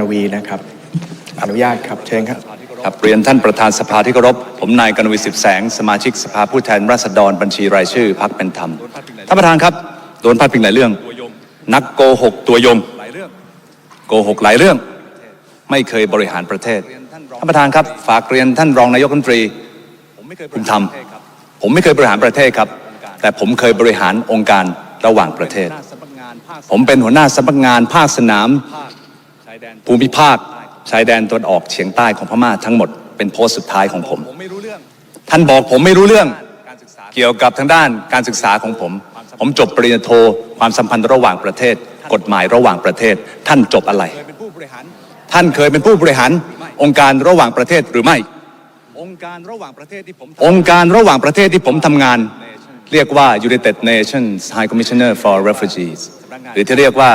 นวีนะครับ อนุญาตครับเชิญครับครับเรียนท่านประธานสภาที่เคารพผมนายกนวีสิบแสง สมาชิกสภาผู้แทนราษฎรบัญชีรายชื่อพักเป็นธรรมท่านประธานครับโดนพาดพิงหลายเรื่อง นักโกหกตัวยงโกหกหลายเรื่อง ไม่เคยบริหารประเทศท่านประธานครับ ฝากเรียนท่านรองนายกรัฐมนตรีภูมิธรรมผมไม่เคยบริหารประเทศครับ แต่ผมเคยบริหารองค์การระหว่างประเทศ ผมเป็นหัวหน้าสำนักงานภาคสนาม ภูมิภาคชายแดนตะวันออกเฉียงใต้ของพม่าทั้งหมดเป็นโพสต์สุดท้ายของผม ท่านบอกผมไม่รู้เรื่องเกี่ยวกับทางด้านการศึกษาของผม ผมจบปริญญาโทความสัมพันธ์ระหว่างประเทศ กฎหมายระหว่างประเทศ ท่านจบอะไร ท่านเคยเป็นผู้บริหาร องค์การระหว่างประเทศหรือไม่ องค์การระหว่างประเทศที่ผมองค์การระหว่างประเทศที่ผมทำงาน เรียกว่า United Nations High Commissioner for Refugees หรือที่เรียกว่า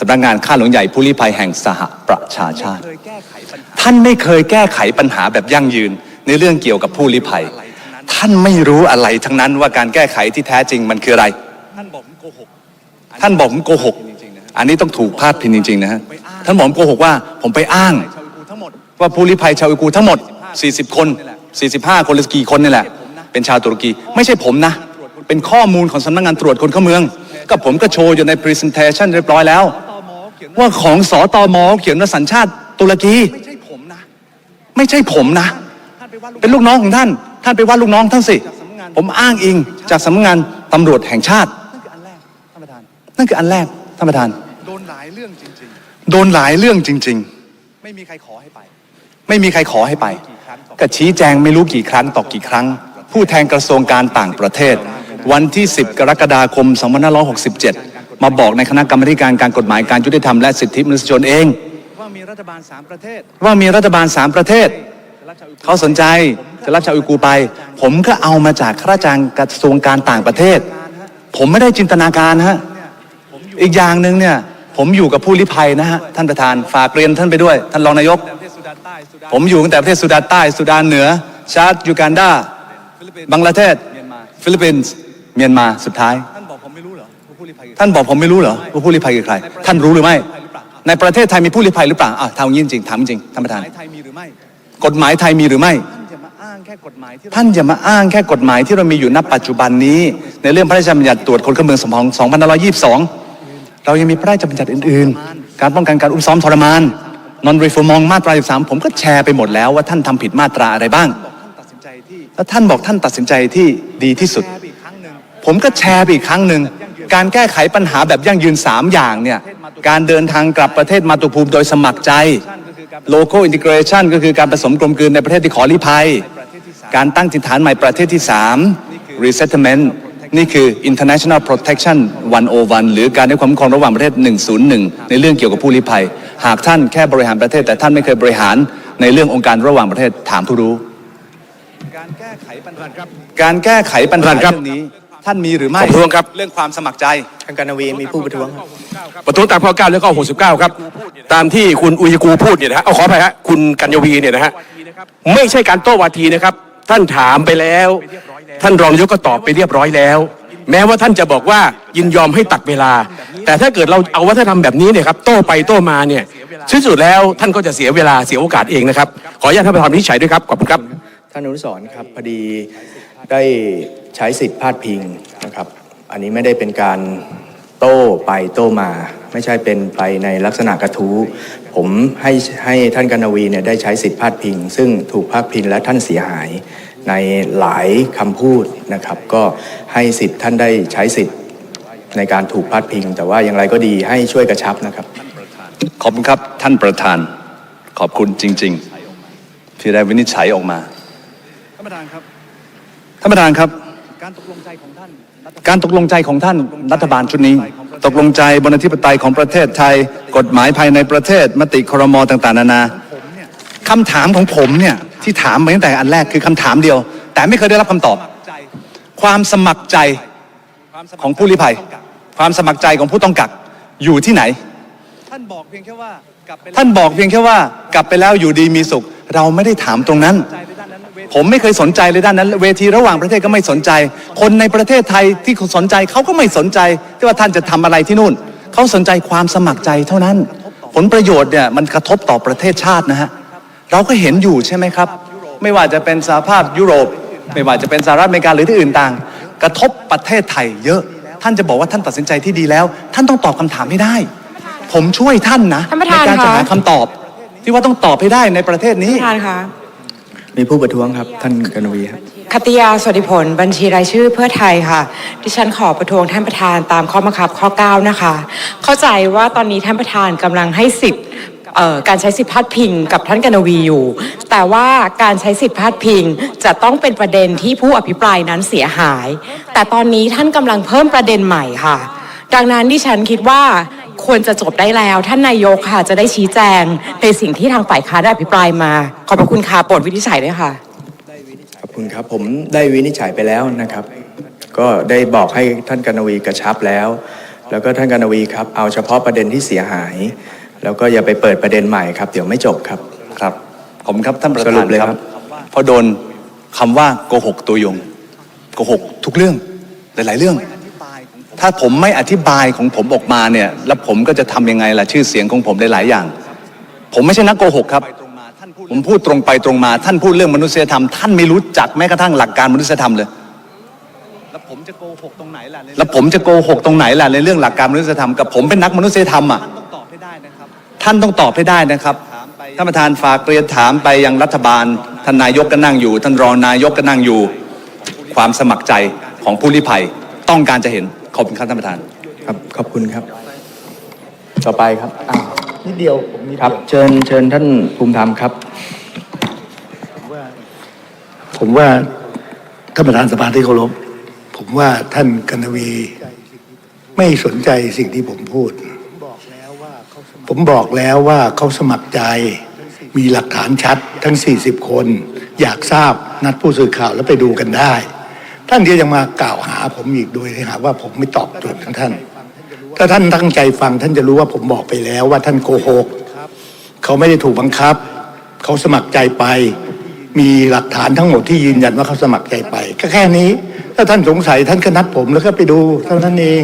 สำนักงานข้าหลวงใหญ่ผู้ลี้ภัยแห่งสหประชาชาติเคยแก้ไขปัญหาท่านไม่เคยแก้ไขปัญหาแบบยั่งยืนในเรื่องเกี่ยวกับผู้ลี้ภัย ท่านไม่รู้อะไรทั้งนั้นว่าการแก้ไขที่แท้จริงมันคืออะไร ท่านบอกผมโกหกท่านบอกผมโกหก อันนี้ต้องถูกพาดพิงจริงๆนะฮะท่านบอกผมโกหกว่าผมไปอ้างชาวอุกูทั้งหมดว่าผู้ลี้ภัยชาวอุยกูร์ทั้งหมด 40 คน 45 คนหรือกี่คนนี่แหละ เป็นชาวตุรกี ไม่ใช่ผมนะ เป็นข้อมูลของสำนักงานตรวจคนเข้าเมือง ก็ผมก็โชว์อยู่ใน presentation เรียบร้อยแล้วตมเขียนว่าของสอตมเขียนว่าสัญชาติตุรกี ไม่ใช่ผมนะ ไม่ใช่ผมนะท่านไปว่าลูกเป็นลูกน้องของท่าน ท่านไปว่าลูกน้องท่านสิ ผมอ้างอิงจากสำนักงานตำรวจแห่งชาติ นั่นคืออันแรกท่านประธาน นั่นคืออันแรกท่านประธาน โดนหลายเรื่องจริงโดนหลายเรื่องจริง ๆ ไม่มีใครขอให้ไปๆไม่มีใครขอให้ไปก็ชี้แจงไม่รู้กี่ครั้งต่อกี่ครั้ง ผู้แทนกระทรวงการต่างประเทศ วันที่ 10 กรกฎาคม 2567 มาบอกในคณะกรรมาธิการการกฎหมายการยุติธรรมและสิทธิมนุษยชนเอง ว่ามีรัฐบาลสามประเทศ ว่ามีรัฐบาลสามประเทศจะรับชาวอุกูเขาสนใจจะรับชาวอุยกูร์ไป ผมก็เอามาจากข้าราชการกระทรวงการต่างประเทศการฮะผมไม่ได้จินตนาการฮะเนี่ยผมอยู่อีกอย่างหนึ่งเนี่ยผมอยู่กับผู้ลี้ภัยนะฮะท่านประธานฝากเรียนท่านไปด้วย ท่านรองนายกแต่ประเทศสุดานใต้สุดานผมอยู่ตั้งแต่ประเทศสุดานใต้สุดานเหนือ ชาติยูกันดาฟิลิปปินส์บังกลาเทศเมียนมาฟิลิปปินส์ เมียนมาสุดท้าย ท่านบอกผมไม่รู้เหรอว่าผู้ลี้ภัยท่านบอกผมไม่รู้เหรอว่าผู้ลี้ภัยคือใคร ท่านรู้หรือไม่ ในประเทศไทยมีผู้ลี้ภัยหรือเปล่าอะถามอย่างนี้จริงๆถามจริงท่านประธานหมายไทยมีหรือไม่ กฎหมายไทยมีหรือไม่ ท่านจะมาอ้างแค่กฎหมายที่ท่านอย่ามาอ้างแค่กฎหมายที่เรามีอยู่ณปัจจุบันนี้ ในเรื่องพระราชบัญญัติตรวจคนเข้าเมือง2522 เรายังมีพระราชบัญญัติอื่น ๆ การป้องกันการอุ้มซ้อมทรมานนอนรีฟอร์มองมาตรา 13 ผมก็แชร์ไปหมดแล้วว่าท่านทำผิดมาตราอะไรบ้างบอกท่านตัดสินใจที่แล้วท่านบอกท่านตัดสินใจที่ดีที่สุด ผมก็แชร์ไปอีกครั้งหนึ่งการแก้ไขปัญหาแบบยั่งยืน 3 อย่างเนี่ยการเดินทางกลับประเทศมาตุภูมิโดยสมัครใจท่านก็คือการ local integration ก็คือการผสมกลมกลืนในประเทศที่ขอลี้ภัยประเทศที่สามการตั้งถิ่นฐานใหม่ประเทศที่ 3 resettlement นี่คือ international protection 101 หรือการให้ความคุ้มครองระหว่างประเทศ 101 ในเรื่องเกี่ยวกับผู้ลี้ภัย หากท่านแค่บริหารประเทศ แต่ท่านไม่เคยบริหารในเรื่ององค์การระหว่างประเทศถามผู้รู้ การแก้ไขปัญหาครับการแก้ไขปัญหาท่านครับเรื่องนี้ ท่านมีหรือไม่ขอประท้วงครับ เรื่องความสมัครใจท่านกนวีมีผู้ประท้วงครับ ประท้วงตามข้อ9และข้อ69 ครับ ตามที่คุณอุยกูพูดเนี่ยนะฮะเอาขออภัยฮะคุณกัญญวีเนี่ยนะฮะไม่ใช่การโต้วาทีนะครับ ท่านถามไปแล้ว ท่านรองนายกก็ตอบไปเรียบร้อยแล้ว แม้ว่าท่านจะบอกว่ายินยอมให้ตัดเวลา แต่ถ้าเกิดเราเอาวัฒนธรรมแบบนี้เนี่ยครับโต้ไปโต้มาเนี่ยที่สุดแล้วท่านก็จะเสียเวลาเสียโอกาสเองนะครับขออนุญาตท่านประธานวินิจฉัยด้วยครับขอบคุณครับ ท่านอนุสรณ์ครับพอดี ได้ใช้สิทธิ์พาดพิงนะครับ อันนี้ไม่ได้เป็นการโต้ไปโต้มา ไม่ใช่เป็นไปในลักษณะกระทู้ ผมให้ให้ท่านกนวีเนี่ยได้ใช้สิทธิ์พาดพิง ซึ่งถูกพาดพิงและท่านเสียหายในหลายคำพูดนะครับ ก็ให้สิทธิ์ท่านได้ใช้สิทธิ์ในการถูกพาดพิง แต่ว่าอย่างไรก็ดีให้ช่วยกระชับนะครับ ขอบคุณครับท่านประธาน ขอบคุณจริง ๆ ที่ได้วินิจฉัยออกมาท่านประธานครับ ท่านประธานครับ การตกลงใจของท่านรัฐบาลการตกลงใจของท่านรัฐบาลชุดนี้ ตกลงใจบนอธิปไตยของประเทศไทย กฎหมายภายในประเทศมติครมต่างๆ นานาผมเนี่ยคำถามของผมเนี่ยที่ถามมาตั้งแต่อันแรกคือคำถามเดียว แต่ไม่เคยได้รับคำตอบปักใจความสมัครใจความสมัครของผู้ลี้ภัยต้องกักความสมัครใจของผู้ต้องกักอยู่ที่ไหน ท่านบอกเพียงแค่ว่ากลับไปแล้วท่านบอกเพียงแค่ว่ากลับไปแล้วอยู่ดีมีสุข เราไม่ได้ถามตรงนั้น ผมไม่เคยสนใจเลยด้านนั้น เวทีระหว่างประเทศก็ไม่สนใจ คนในประเทศไทยที่สนใจเขาก็ไม่สนใจที่ว่าท่านจะทำอะไรที่นู่นเขาสนใจความสมัครใจเท่านั้น ผลประโยชน์เนี่ยมันกระทบต่อประเทศชาตินะฮะเราก็เห็นอยู่ใช่ไหมครับ ไม่ว่าจะเป็นสหภาพยุโรป ไม่ว่าจะเป็นสหรัฐอเมริกาหรือที่อื่นต่าง กระทบประเทศไทยเยอะ ท่านจะบอกว่าท่านตัดสินใจที่ดีแล้ว ท่านต้องตอบคำถามให้ได้ ผมช่วยท่านนะท่านประในธานการจะคะหาคำตอบ ที่ว่าต้องตอบให้ได้ในประเทศนี้ท่านคะ มีผู้ประท้วงครับ ท่านกนวีครับคติยาสวัสดิผลบัญชีรายชื่อเพื่อไทยค่ะ ดิฉันขอประท้วงท่านประธานตามข้อบังคับข้อ 9 นะคะ เข้าใจว่าตอนนี้ท่านประธานกำลังให้สิทธิ์การใช้สิทธิพาดพิงกับท่านกนวีอยู่ แต่ว่าการใช้สิทธิพาดพิงจะต้องเป็นประเด็นที่ผู้อภิปรายนั้นเสียหาย แต่ตอนนี้ท่านกำลังเพิ่มประเด็นใหม่ค่ะ ดังนั้นดิฉันคิดว่า ควรจะจบได้แล้ว ท่านนายกค่ะจะได้ชี้แจงในสิ่งที่ทางฝ่ายค้านได้อภิปรายมา ขอบพระคุณค่ะโปรดวินิจฉัยด้วยค่ะ ขอบคุณครับผมได้วินิจฉัยไปแล้วนะครับ ก็ได้บอกให้ท่านกนวีกระชับแล้ว แล้วก็ท่านกนวีครับ เอาเฉพาะประเด็นที่เสียหาย แล้วก็อย่าไปเปิดประเด็นใหม่ครับ เดี๋ยวไม่จบครับครับขอบคุณครับท่านประสรุธานปเลยคครัรับบเพราะโดนคำว่าโกหกตัวยงโกหกทุกเรื่องหลาย ๆ เรื่อง ถ้าผมไม่อธิบายของผมออกมาเนี่ยแล้วผมก็จะทำยังไงล่ะชื่อเสียงของผมหลายๆอย่าง ผมไม่ใช่นักโกหกครับ ผมพูดตรงไปตรงมา ท่านพูดเรื่องมนุษยธรรม ท่านไม่รู้จักแม้กระทั่งหลักการมนุษยธรรมเลยแล้วผมจะโกหกตรงไหนล่ะในแล้วผมจะโกหกตรงไหนล่ะในเรื่องหลักการมนุษยธรรมกับผมเป็นนักมนุษยธรรมอะท่านต้องตอบให้ได้นะครับท่านต้องตอบให้ได้นะครับท่านประธานฝากเรียนถามไปยังรัฐบาลท่านนายกก็นั่งอยู่ ท่านรองนายกก็นั่งอยู่ ความสมัครใจของผู้ลี้ภัยต้องการจะเห็น ขอบคุณครับท่านประธาน ครับขอบคุณครับ ต่อไปครับอ้าวนิดเดียวผมนิดครับ เดียวเชิญเชิญท่านภูมิธรรมครับ ผมว่าท่านประธานสภาที่เคารพผมว่าท่านกนวี ไม่สนใจสิ่งที่ผมพูด ผมบอกแล้วว่าเขาสมัครใจ มีหลักฐานชัดทั้ง 40 คน อยากทราบนัดผู้สื่อข่าวแล้วไปดูกันได้ ท่านที่ยังมากล่าวหา ผมอีกโดยหาว่าผมไม่ตอบโจทย์ของท่าน ถ้าท่านตั้งใจฟังท่านจะรู้ว่าผมบอกไปแล้วว่าท่านโกหกเขาไม่ได้ถูกบังคับ เขาสมัครใจไป มีหลักฐานทั้งหมดที่ยืนยันว่าเขาสมัครใจไปก็แค่นี้ ถ้าท่านสงสัยท่านก็นัดผมแล้วก็ไปดูเท่านั้นเอง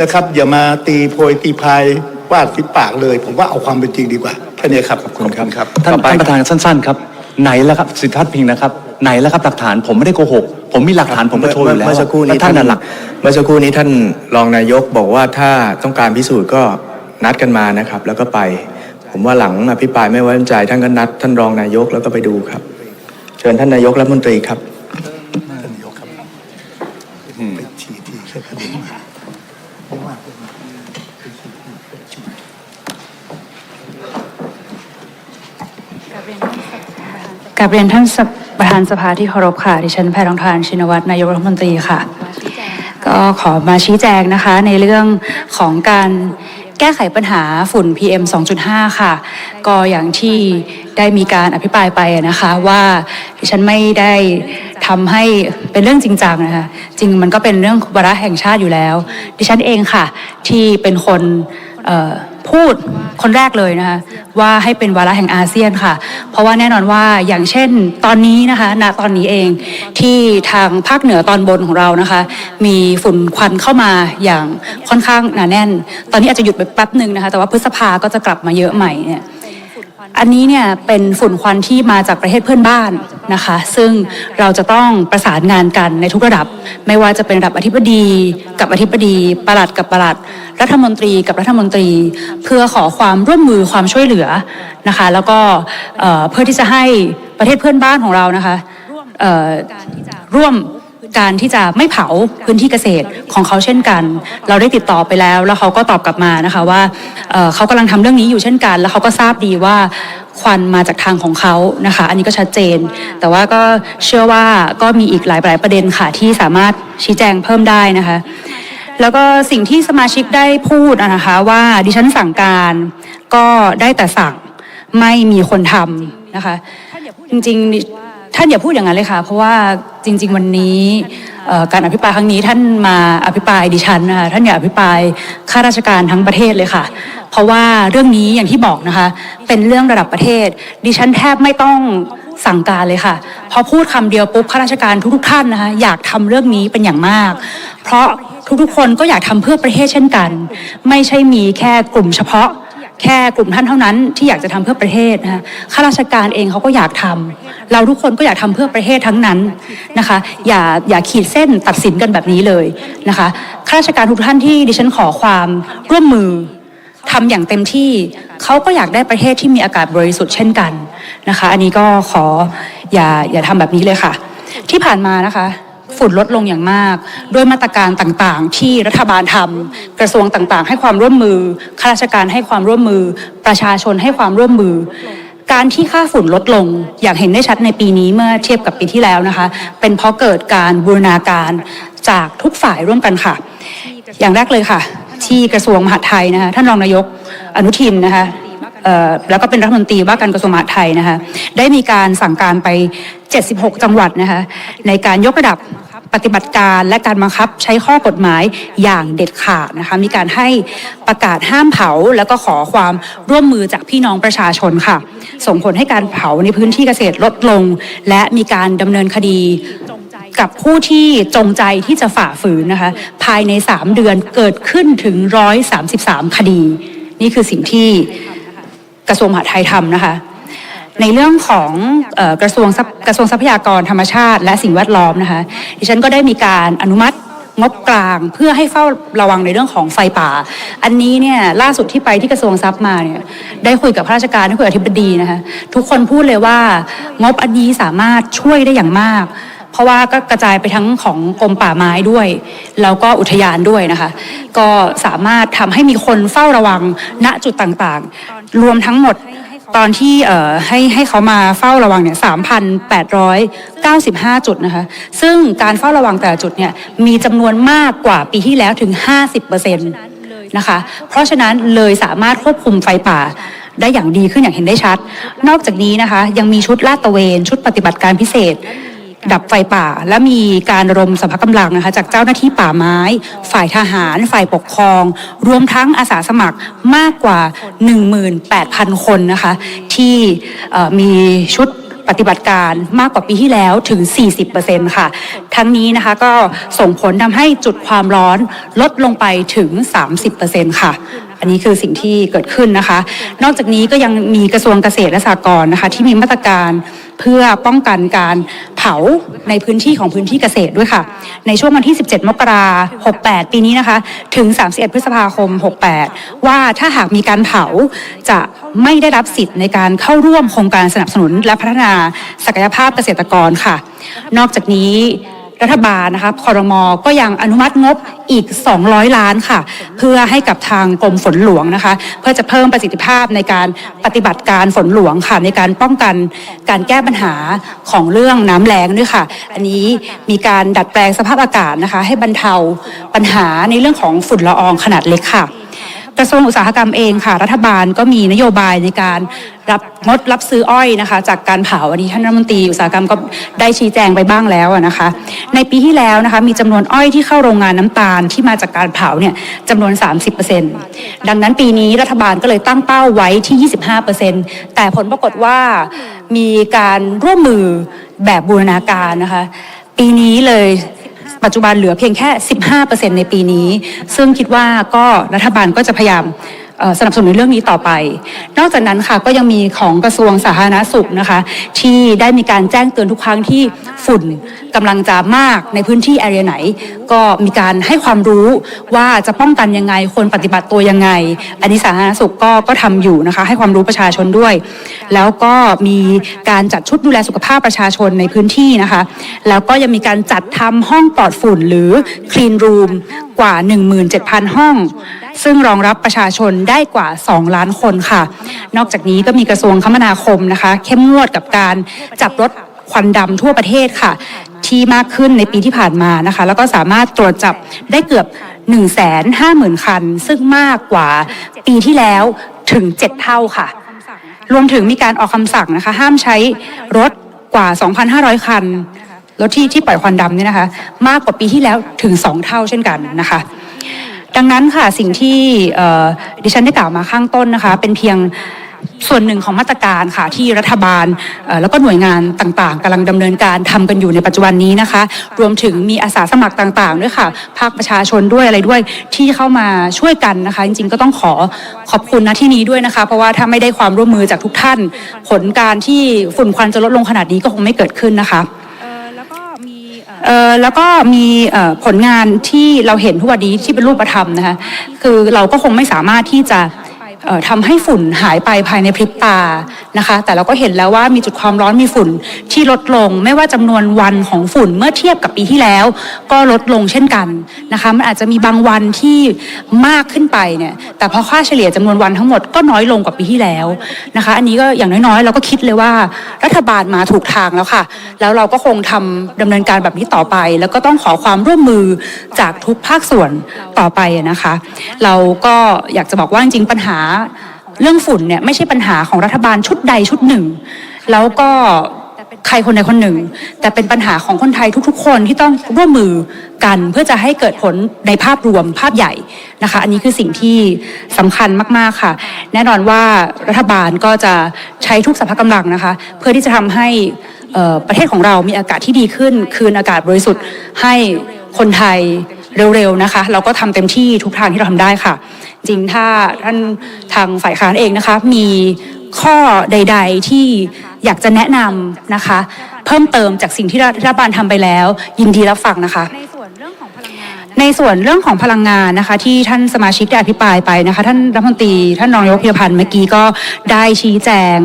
นะครับ อย่ามาตีโพยตีพายวาดฟิปากเลย ผมว่าเอาความเป็นจริงดีกว่าแค่นี้ครับขอบคุณครับครับท่านต่อไปท่านประธานสั้น ๆ ครับไหนแล้วครับสิทธิพัฒน์พิงนะครับ ไหนแล้วครับหลักฐานผมไม่ได้โกหก ผมมีหลักฐานผมก็โชว์อยู่แล้วเมื่อสักครู่นี้แท่านน่ะหลักเมื่อสักครู่นี้ท่านรองนายกบอกว่าถ้าต้องการพิสูจน์ก็นัดกันมานะครับ แล้วก็ไป ผมว่าหลังอภิปรายไม่ไว้วางใจท่านก็นัดท่านรองนายกแล้วก็ไปดูครับ เชิญท่านนายกรัฐมนตรีครับ ท่านนายกครับไปชี้ที่แค่ประเด็นมาเพราะว่าเป็นเป็นสิ่งที่ กับเรียนท่านประธานสภาที่เคารพค่ะ ดิฉันแพรทองทานชินวัตรนายกรัฐมนตรีค่ะ ก็ขอมาชี้แจงนะคะ ในเรื่องของการแก้ไขปัญหาฝุ่น PM 2.5 ค่ะ ก็อย่างที่ได้มีการอภิปรายไปนะคะว่าดิฉันไม่ได้ทำให้เป็นเรื่องจริงจังนะคะจริงมันก็เป็นเรื่องวาระแห่งชาติอยู่แล้ว ดิฉันเองค่ะที่เป็นคนเพูดคนแรกเลยนะคะว่าให้เป็นวาระแห่งอาเซียนค่ะ เพราะว่าแน่นอนว่าอย่างเช่นตอนนี้นะคะณตอนนี้เองที่ทางภาคเหนือตอนบนของเรานะคะ มีฝุ่นควันเข้ามาอย่างค่อนข้างหนาแน่น ตอนนี้อาจจะหยุดไปแป๊บหนึ่งนะคะ แต่ว่าพฤษภาก็จะกลับมาเยอะใหม่เนี่ย อันนี้เนี่ยเป็นฝุ่นควันที่มาจากประเทศเพื่อนบ้านนะคะ ซึ่งเราจะต้องประสานงานกันในทุกระดับ ไม่ว่าจะเป็นระดับอธิบดีกับอธิบดีประหลัดกับประหลัด รัฐมนตรีกับรัฐมนตรี เพื่อขอความร่วมมือความช่วยเหลือนะคะ แล้วก็เพื่อที่จะให้ประเทศเพื่อนบ้านของเรานะคะร่วม การที่จะไม่เผาพื้นที่เกษตรของเขาเช่นกัน เราได้ติดต่อไปแล้ว แล้วเขาก็ตอบกลับมานะคะว่าเเขากำลังทำเรื่องนี้อยู่เช่นกัน แล้วเขาก็ทราบดีว่าควันมาจากทางของเขานะคะ อันนี้ก็ชัดเจน แต่ว่าก็เชื่อว่าก็มีอีกหลายหลายประเด็นค่ะที่สามารถชี้แจงเพิ่มได้นะคะ แล้วก็สิ่งที่สมาชิกได้พูดนะคะว่าดิฉันสั่งการก็ได้แต่สั่งไม่มีคนทำนะคะ จริงๆ ท่านอย่าพูดอย่างนั้นเลยค่ะ เพราะว่าจริง ๆ วันนี้การอภิปรายครั้งนี้ท่านมาอภิปรายดิฉันนะคะท่านอย่าอภิปรายข้าราชการทั้งประเทศเลยค่ะ เพราะว่าเรื่องนี้อย่างที่บอกนะคะ เป็นเรื่องระดับประเทศ ดิฉันแทบไม่ต้องสั่งการเลยค่ะ พอพูดคำเดียวปุ๊บข้าราชการทุกๆท่านนะคะอยากทำเรื่องนี้เป็นอย่างมาก เพราะทุกๆคนก็อยากทำเพื่อประเทศเช่นกัน ไม่ใช่มีแค่กลุ่มเฉพาะ แค่กลุ่มท่านเท่านั้นที่อยากจะทำเพื่อประเทศนะคะข้าราชการเองเขาก็อยากทำเราทุกคนก็อยากทำเพื่อประเทศทั้งนั้นนะคะ อย่าอย่าขีดเส้นตัดสินกันแบบนี้เลยนะคะข้าราชการทุกท่านที่ดิฉันขอความร่วมมือทำอย่างเต็มที่เขาก็อยากได้ประเทศที่มีอากาศบริสุทธิ์เช่นกันนะคะ อันนี้ก็ขออย่าอย่าทำแบบนี้เลยค่ะ ที่ผ่านมานะคะ ฝุ่นลดลงอย่างมาก ด้วยมาตรการต่างๆ ที่รัฐบาลทำกระทรวงต่างๆ ให้ความร่วมมือข้าราชการให้ความร่วมมือ ประชาชนให้ความร่วมมือ การที่ค่าฝุ่นลดลง อย่างเห็นได้ชัดในปีนี้เมื่อเทียบกับปีที่แล้วนะคะ เป็นเพราะเกิดการบูรณาการจากทุกฝ่ายร่วมกันค่ะ อย่างแรกเลยค่ะ ที่กระทรวงมหาดไทยนะคะท่านรองนายกอนุทินนะคะ แล้วก็เป็นรัฐมนตรีว่าการกระทรวงมหาดไทยนะคะได้มีการสั่งการไป 76 จังหวัดนะคะในการยกระดับปฏิบัติการและการบังคับใช้ข้อกฎหมายอย่างเด็ดขาดนะคะมีการให้ประกาศห้ามเผา แล้วก็ขอความร่วมมือจากพี่น้องประชาชนค่ะ ส่งผลให้การเผาในพื้นที่เกษตรลดลง และมีการดำเนินคดีกับผู้ที่จงใจที่จะฝ่าฝืนนะคะภายใน 3 เดือนเกิดขึ้นถึง 133 คดี นี่คือสิ่งที่ กระทรวงมหาดไทยทำนะคะในเรื่องของออกระทรวงกระทรวงทรัพยากรธรรมชาติ และสิ่งแวดล้อมนะคะดิฉันก็ได้มีการอนุมัติงบกลางเพื่อให้เฝ้าระวังในเรื่องของไฟป่า อันนี้เนี่ยล่าสุดที่ไปที่กระทรวงทรัพย์มาเนี่ยได้คุยกับข้าราชการได้คุยกับอธิบดีนะคะทุกคนพูดเลยว่างบอันนี้สามารถช่วยได้อย่างมาก เพราะว่าก็กระจายไปทั้งของกรมป่าไม้ด้วย แล้วก็อุทยานด้วยนะคะ ก็สามารถทำให้มีคนเฝ้าระวังณจุดต่างๆ รวมทั้งหมดตอนที่ให้ให้เขามาเฝ้าระวังเนี่ย 3,895 จุดนะคะ ซึ่งการเฝ้าระวังแต่ละจุดเนี่ย มีจำนวนมากกว่าปีที่แล้วถึง 50%นะคะ เพราะฉะนั้นเลยสามารถควบคุมไฟป่าได้อย่างดีขึ้นอย่างเห็นได้ชัด นอกจากนี้นะคะ ยังมีชุดลาดตระเวน ชุดปฏิบัติการพิเศษ ดับไฟป่า และมีการระดมสรรพกำลังนะคะจากเจ้าหน้าที่ป่าไม้ ฝ่ายทหาร ฝ่ายปกครอง รวมทั้งอาสาสมัครมากกว่า 18,000 คนนะคะที่มีชุดปฏิบัติการมากกว่าปีที่แล้วถึง 40%ค่ะ ทั้งนี้นะคะก็ส่งผลทำให้จุดความร้อนลดลงไปถึง 30%ค่ะ อันนี้คือสิ่งที่เกิดขึ้นนะคะ นอกจากนี้ก็ยังมีกระทรวงเกษตรและสหกรณ์นะคะ ที่มีมาตรการ เพื่อป้องกันการเผาในพื้นที่ของพื้นที่เกษตรด้วยค่ะ ในช่วงวันที่ 17 มกราคม 68 ปีนี้นะคะ ถึง 31 พฤษภาคม 68 ว่าถ้าหากมีการเผาจะไม่ได้รับสิทธิ์ในการเข้าร่วมโครงการสนับสนุนและพัฒนาศักยภาพเกษตรกรค่ะ นอกจากนี้ รัฐบาลนะคะคอรมอก็ยังอนุมัติงบอีก 200 ล้านค่ะ เพื่อให้กับทางกรมฝนหลวงนะคะ เพื่อจะเพิ่มประสิทธิภาพในการปฏิบัติการฝนหลวงค่ะในการป้องกันการแก้ปัญหาของเรื่องน้ำแล้งด้วยค่ะ อันนี้มีการดัดแปลงสภาพอากาศนะคะ ให้บรรเทาปัญหาในเรื่องของฝุ่นละอองขนาดเล็กค่ะ กระทรวงอุตสาหกรรมเองค่ะ รัฐบาลก็มีนโยบายในการรับงดรับซื้ออ้อยนะคะ จากการเผาอันนี้ท่านรัฐมนตรีอุตสาหกรรมก็ได้ชี้แจงไปบ้างแล้วนะคะ ในปีที่แล้วนะคะมีจำนวนอ้อยที่เข้าโรงงานน้ำตาลที่มาจากการเผาเนี่ยจำนวน 30%ดังนั้นปีนี้รัฐบาลก็เลยตั้งเป้าไว้ที่ 25%แต่ผลปรากฏว่ามีการร่วมมือแบบบูรณาการนะคะ ปีนี้เลย ปัจจุบันเหลือเพียงแค่ 15%ในปีนี้ ซึ่งคิดว่าก็รัฐบาลก็จะพยายาม สนับสนุนในเรื่องนี้ต่อไป นอกจากนั้นค่ะก็ยังมีของกระทรวงสาธารณสุขนะคะ ที่ได้มีการแจ้งเตือนทุกครั้งที่ฝุ่นกำลังจะมากในพื้นที่แอเรียไหน ก็มีการให้ความรู้ว่าจะป้องกันยังไงควรปฏิบัติตัวยังไง อันนี้สาธารณสุขก็ก็ทำอยู่นะคะ ให้ความรู้ประชาชนด้วย แล้วก็มีการจัดชุดดูแลสุขภาพประชาชนในพื้นที่นะคะ แล้วก็ยังมีการจัดทำห้องปลอดฝุ่นหรือ clean room กว่า 17,000 ห้อง ซึ่งรองรับประชาชนได้กว่า 2 ล้านคนค่ะ นอกจากนี้ก็มีกระทรวงคมนาคมนะคะ เข้มงวดกับการจับรถควันดำทั่วประเทศค่ะ ที่มากขึ้นในปีที่ผ่านมานะคะ แล้วก็สามารถตรวจจับได้เกือบ 150,000 คัน ซึ่งมากกว่าปีที่แล้วถึง 7 เท่าค่ะ รวมถึงมีการออกคำสั่งนะคะ ห้ามใช้รถกว่า 2,500 คันรถที่ที่ปล่อยควันดำเนี่ยนะคะ มากกว่าปีที่แล้วถึง 2 เท่าเช่นกันนะคะ ดังนั้นค่ะสิ่งที่ดิฉันได้กล่าวมาข้างต้นนะคะ เป็นเพียงส่วนหนึ่งของมาตรการค่ะที่รัฐบาลแล้วก็หน่วยงานต่างๆกำลังดำเนินการทำกันอยู่ในปัจจุบันนี้นะคะ รวมถึงมีอาสาสมัครต่างๆด้วยค่ะ ภาคประชาชนด้วยอะไรด้วยที่เข้ามาช่วยกันนะคะ จริงๆก็ต้องขอขอบคุณนะที่นี้ด้วยนะคะ เพราะว่าถ้าไม่ได้ความร่วมมือจากทุกท่าน ผลการที่ฝุ่นควันจะลดลงขนาดนี้ก็คงไม่เกิดขึ้นนะคะ แล้วก็มีผลงานที่เราเห็นทุกวันนี้ที่เป็นรูปธรรมนะคะคือเราก็คงไม่สามารถที่จะ ทำให้ฝุ่นหายไปภายในพริบตานะคะ แต่เราก็เห็นแล้วว่ามีจุดความร้อนมีฝุ่นที่ลดลง ไม่ว่าจำนวนวันของฝุ่นเมื่อเทียบกับปีที่แล้ว ก็ลดลงเช่นกันนะคะ มันอาจจะมีบางวันที่มากขึ้นไปเนี่ยแต่พอค่าเฉลี่ยจำนวนวันทั้งหมดก็น้อยลงกว่าปีที่แล้วนะคะ อันนี้ก็อย่างน้อยๆ เราก็คิดเลยว่ารัฐบาลมาถูกทางแล้วค่ะ แล้วเราก็คงทำดำเนินการแบบนี้ต่อไป แล้วก็ต้องขอความร่วมมือจากทุกภาคส่วนต่อไปนะคะ เราก็อยากจะบอกว่าจริงปัญหาเรื่องฝุ่นเนี่ยไม่ใช่ปัญหาของรัฐบาลชุดใดชุดหนึ่ง แล้วก็ใครคนใดคนหนึ่ง แต่เป็นปัญหาของคนไทยทุกๆ คนที่ต้องร่วมมือกันเพื่อจะให้เกิดผลในภาพรวมภาพใหญ่นะคะ อันนี้คือสิ่งที่สำคัญมากๆค่ะ แน่นอนว่ารัฐบาลก็จะใช้ทุกสรรพกำลังนะคะ เพื่อที่จะทำให้ประเทศของเรามีอากาศที่ดีขึ้น คืนอากาศบริสุทธิ์ให้คนไทย เร็วๆนะคะ เราก็ทำเต็มที่ทุกทางที่เราทำได้ค่ะ จริงถ้าท่านทางฝ่ายค้านเองนะคะ มีข้อใด ๆที่อยากจะแนะนำนะคะ เพิ่มเติมจากสิ่งที่รัฐบาลทำไปแล้ว ยินดีรับฟังนะคะในส่วนเรื่องของพลังงานในส่วนเรื่องของพลังงานนะคะที่ท่านสมาชิกได้อภิปรายไปนะคะท่านรัฐมนตรีท่านรองนายกพิพันธ์เมื่อกี้ก็ได้ชี้แจง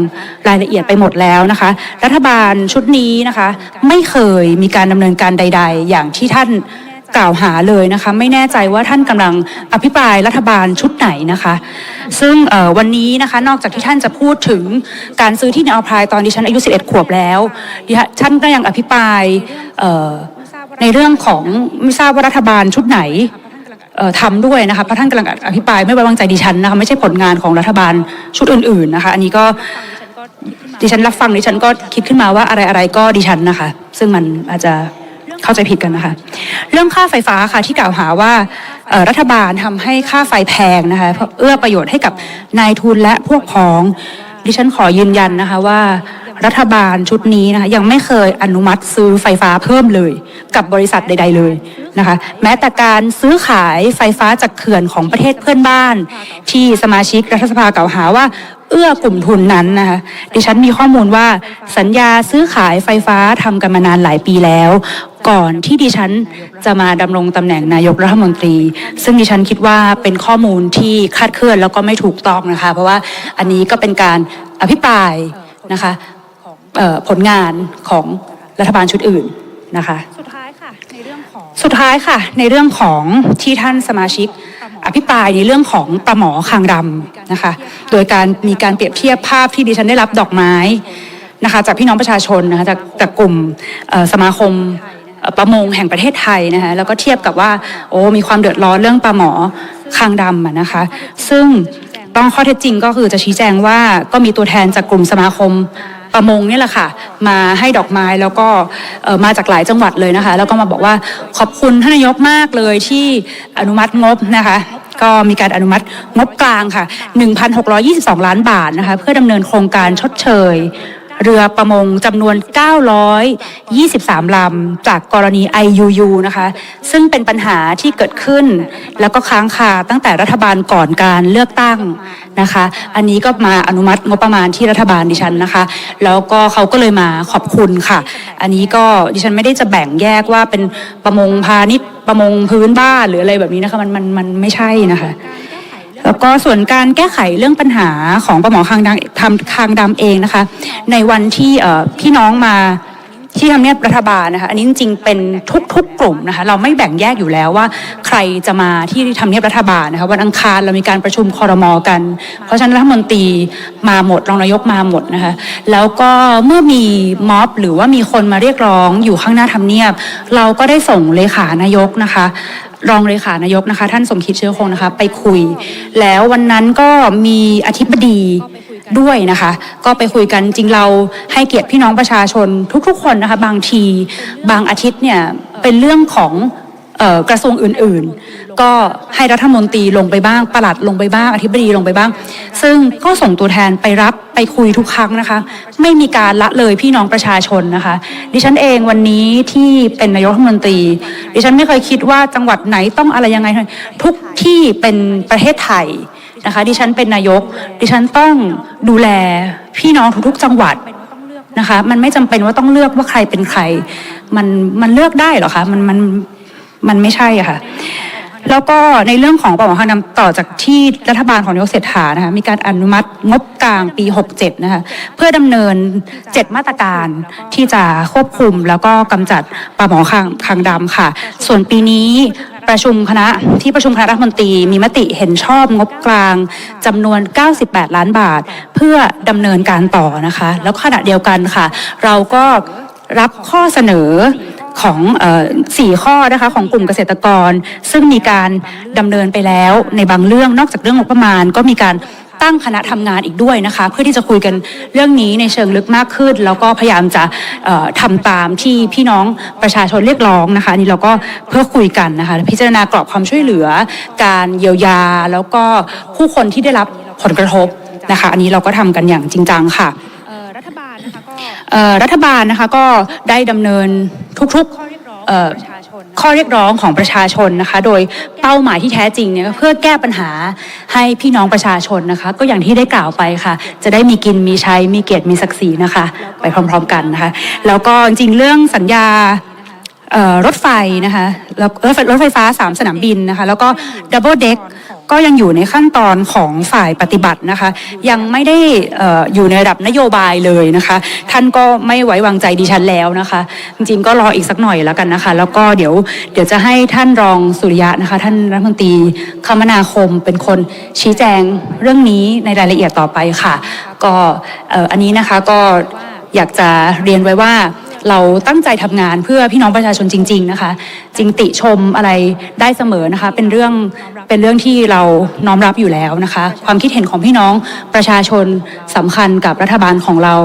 รายละเอียดไปหมดแล้วนะคะ รัฐบาลชุดนี้นะคะ ไม่เคยมีการดำเนินการใด ๆ อย่างที่ท่าน กล่าวหาเลยนะคะไม่แน่ใจว่าท่านกำลังอภิปรายรัฐบาลชุดไหนนะคะ ซึ่งวันนี้นะคะนอกจากที่ท่านจะพูดถึงการซื้อที่ดินเอพายตอนดิฉันอายุ 11 ขวบแล้วดิฉันท่านก็ยังอภิปรายในเรื่องของไม่ทราบว่ารัฐบาลชุดไหนเอ่อทำด้วยนะคะเพราะท่านกำลังอภิปรายไม่ไว้วางใจดิฉันนะคะไม่ใช่ผลงานของรัฐบาลชุดอื่น ๆนะคะ อันนี้ก็ดิฉันรับฟังดิฉันก็คิดขึ้นมาว่าอะไรอะไรๆก็ดิฉันนะคะ ซึ่งมันอาจจะ เข้าใจผิดกันนะคะ เรื่องค่าไฟฟ้าค่ะที่กล่าวหาว่ารัฐบาลทำให้ค่าไฟแพงนะคะเพราะเอื้อประโยชน์ให้กับนายทุนและพวกพ้องดิฉันขอยืนยันนะคะว่ารัฐบาลชุดนี้นะคะยังไม่เคยอนุมัติซื้อไฟฟ้าเพิ่มเลย กับบริษัทใด ๆ เลยนะคะ แม้แต่การซื้อขายไฟฟ้าจากเขื่อนของประเทศเพื่อนบ้าน ที่สมาชิกรัฐสภากล่าวหาว่า เอื้อกลุ่มทุนนั้นนะคะดิฉันมีข้อมูลว่าสัญญาซื้อขายไฟฟ้าทำกันมานานหลายปีแล้ว ก่อนที่ดิฉันจะมาดำรงตำแหน่งนายกรัฐมนตรี ซึ่งดิฉันคิดว่าเป็นข้อมูลที่คลาดเคลื่อนแล้วก็ไม่ถูกต้องนะคะ เพราะว่าอันนี้ก็เป็นการอภิปรายนะคะเอ่อผลงานของรัฐบาลชุดอื่นนะคะสุดท้ายค่ะในเรื่องของสุดท้ายค่ะในเรื่องของที่ท่านสมาชิกอภิปรายในเรื่องของปลาหมอคางดำนะคะ โดยการมีการเปรียบเทียบภาพที่ดิฉันได้รับดอกไม้นะคะจากพี่น้องประชาชนนะคะจากจากกลุ่มเอ่อสมาคมเอ่อ ประมงแห่งประเทศไทยนะคะแล้วก็เทียบกับว่าโอ้มีความเดือดร้อนเรื่องปลาหมอคางดำนะคะ ซึ่งต้องข้อเท็จจริงก็คือจะชี้แจงว่าก็มีตัวแทนจากกลุ่มสมาคมประมงนี่แหละค่ะ มาให้ดอกไม้แล้วก็มาจากหลายจังหวัดเลยนะคะ แล้วก็มาบอกว่าขอบคุณท่านนายกมากเลยที่อนุมัติงบนะคะก็มีการอนุมัติงบกลางค่ะ 1,622 ล้านบาทนะคะ เพื่อดำเนินโครงการชดเชย เรือประมงจำนวน 923 ลำ จากกรณี IUU นะคะ ซึ่งเป็นปัญหาที่เกิดขึ้น แล้วก็ค้างคาตั้งแต่รัฐบาลก่อนการเลือกตั้งนะคะ อันนี้ก็มาอนุมัติงบประมาณที่รัฐบาลดิฉันนะคะ แล้วก็เขาก็เลยมาขอบคุณค่ะ อันนี้ก็ดิฉันไม่ได้จะแบ่งแยกว่าเป็นประมงพาณิชย์ประมงพื้นบ้านหรืออะไรแบบนี้นะคะ มันมันมันไม่ใช่นะคะ แล้วก็ส่วนการแก้ไขเรื่องปัญหาของปลาหมอคางดำทำคางดำเองนะคะ ในวันที่พี่น้องมาที่ทำเนียบรัฐบาลนะคะ อันนี้จริงๆเป็นทุกๆกลุ่มนะคะ เราไม่แบ่งแยกอยู่แล้วว่า ใครจะมาที่ทำเนียบรัฐบาลนะคะวันอังคารเรามีการประชุมคอรมอกัน เพราะฉะนั้นรัฐมนตรีมาหมดรองนายกมาหมดนะคะ แล้วก็เมื่อมีม็อบหรือว่ามีคนมาเรียกร้องอยู่ข้างหน้าทำเนียบ เราก็ได้ส่งเลขานายกนะคะ รองเลขานายกนะคะ ท่านสมคิดเชื้อคงนะคะ ไปคุย แล้ววันนั้นก็มีอธิบดีด้วยนะคะ ก็ไปคุยกันจริงเราให้เกียรติพี่น้องประชาชนทุก ๆ คนนะคะ บางทีบางอาทิตย์เนี่ยเป็นเรื่องของออกระทรวงอื่น ๆ ก็ให้รัฐมนตรีลงไปบ้างปลัดลงไปบ้างอธิบดีลงไปบ้าง ซึ่งก็ส่งตัวแทนไปรับไปคุยทุกครั้งนะคะ ไม่มีการละเลยพี่น้องประชาชนนะคะ ดิฉันเองวันนี้ที่เป็นนายกรัฐมนตรี ดิฉันไม่เคยคิดว่าจังหวัดไหนต้องอะไรยังไง ทุกที่เป็นประเทศไทยนะคะดิฉันเป็นนายก ดิฉันต้องดูแลพี่น้องทุกๆจังหวัดนะคะมันไม่จำเป็นว่าต้องเลือกว่าใครเป็นใคร มันมันเลือกได้หรอคะมันมันมันไม่ใช่ค่ะ แล้วก็ในเรื่องของปปงนำต่อจากที่รัฐบาลของนายกเศรษฐานะคะมีการอนุมัติงบกลางปี 67 นะคะเพื่อดำเนิน 7 มาตรการที่จะควบคุมแล้วก็กำจัดปลาหมอคางคางดำค่ะ ส่วนปีนี้ประชุมคณะที่ประชุมคณะรัฐมนตรีมีมติเห็นชอบงบกลางจำนวน 98 ล้านบาท เพื่อดำเนินการต่อนะคะ แล้วขณะเดียวกันค่ะ เราก็รับข้อเสนอ ของสี่ข้อนะคะของกลุ่มเกษตรกร ซึ่งมีการดำเนินไปแล้วในบางเรื่องนอกจากเรื่องงบประมาณ ก็มีการตั้งคณะทำงานอีกด้วยนะคะ เพื่อที่จะคุยกันเรื่องนี้ในเชิงลึกมากขึ้น แล้วก็พยายามจะเอ่อทำตามที่พี่น้องประชาชนเรียกร้องนะคะนนี่เราก็เพื่อคุยกันนะคะพิจารณากรอบความช่วยเหลือ การเยียวยา แล้วก็ผู้คนที่ได้รับผลกระทบนะคะ อันนี้เราก็ทำกันอย่างจริงจังค่ะ รัฐบาลนะคะก็เอ่อรัฐบาลนะคะก็ได้ดำเนินทุกๆเอ่อข้อเรียกร้องของประชาชนนะคะ โดยเป้าหมายที่แท้จริงเนี่ยเพื่อแก้ปัญหาให้พี่น้องประชาชนนะคะ ก็อย่างที่ได้กล่าวไปค่ะ จะได้มีกินมีใช้มีเกียรติมีศักดิ์ศรีนะคะ ไปพร้อมๆกันนะคะ แล้วก็จริงๆเรื่องสัญญาเอ่อรถไฟนะคะแล้วรถไฟรถไฟฟ้าสามสนามบินนะคะ แล้วก็ดับเบิลเด็ก ก็ยังอยู่ในขั้นตอนของฝ่ายปฏิบัตินะคะ ยังไม่ได้เอ่ออยู่ในระดับนโยบายเลยนะคะ ท่านก็ไม่ไว้วางใจดิฉันแล้วนะคะ จริงๆก็รออีกสักหน่อยแล้วกันนะคะ แล้วก็เดี๋ยวเดี๋ยวจะให้ท่านรองสุริยะนะคะ ท่านรัฐมนตรีคมนาคมเป็นคนชี้แจงเรื่องนี้ในรายละเอียดต่อไปค่ะ ก็เอ่ออันนี้นะคะก็อยากจะเรียนไว้ว่า เราตั้งใจทำงานเพื่อพี่น้องประชาชนจริง ๆนะคะ จริงติชมอะไรได้เสมอนะคะ เป็นเรื่องเป็นเรื่องที่เราน้อมรับอยู่แล้วนะคะ ความคิดเห็นของพี่น้องประชาชนสำคัญกับรัฐบาลของเรา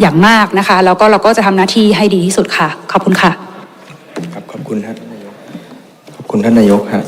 อย่างมากนะคะ แล้วก็เราก็จะทำหน้าที่ให้ดีที่สุดค่ะ ขอบคุณค่ะครับขอบคุณฮะขอบคุณท่านนายกฮะ